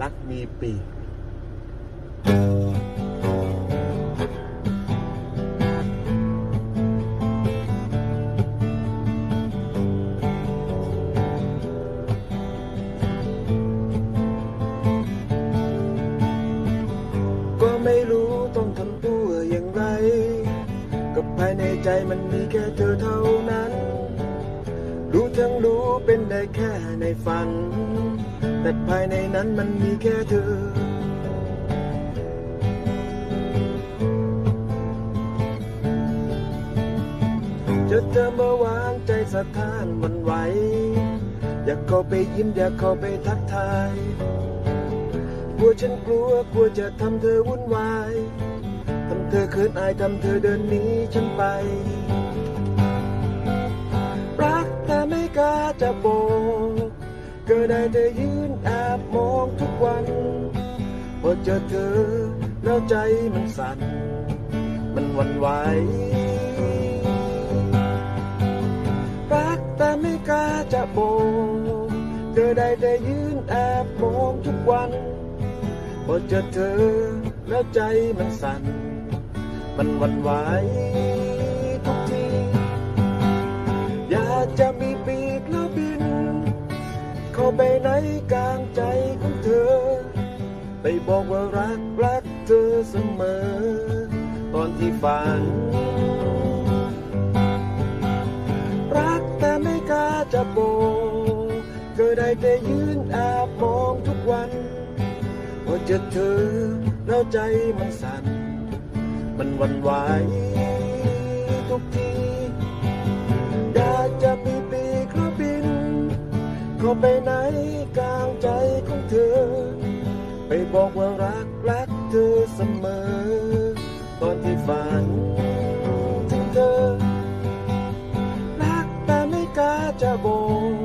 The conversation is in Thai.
รักมีปีกก็ไม่รู้ต้องทำตัวอย่างไรก็ภายในใจมันมีแค่เธอเท่านั้น รู้ทั้งรู้เป็นได้แค่ในฝัน แต่ภายในนั้นมันมีแค่เธอ จะเธอมื่อวางใจสะท้านหวันไหว อยากเข้าไปยิ้มอยากเข้าไปทักทาย กลัวฉันกลัวกลัวจะทำเธอวุ่นวาย ทำเธอเขินอายทำเธอเดินหนีฉันไป ก็ได้แต่ยืนแอบมองทุกวันพอเจอเธอแล้วใจมันสั่น มันวั่นไหวรักแต่ไม่กล้าจะบอกก็ได้แต่ยืนแอบมองทุกวันพอเจอเธอแล้วใจมันสั่น มันวั่นไหว เข้าไปในกลางใจของเธอ ไปบอกว่ารักรักเธอเสมอ ตอนที่ฝัน รักแต่ไม่กล้าจะบอกก็ได้แต่ยืนแอบมองทุกวันพอเจอเธอแล้วใจมันสั่น มันวั่นไหวทุกทีอยากจะมีปีกแล้วบิน เข้าไปใน ไปบอกว่ารักรักเธอเสมอ ตอนที่ฝันถึงเธอ รักแต่ไม่กล้าจะบอก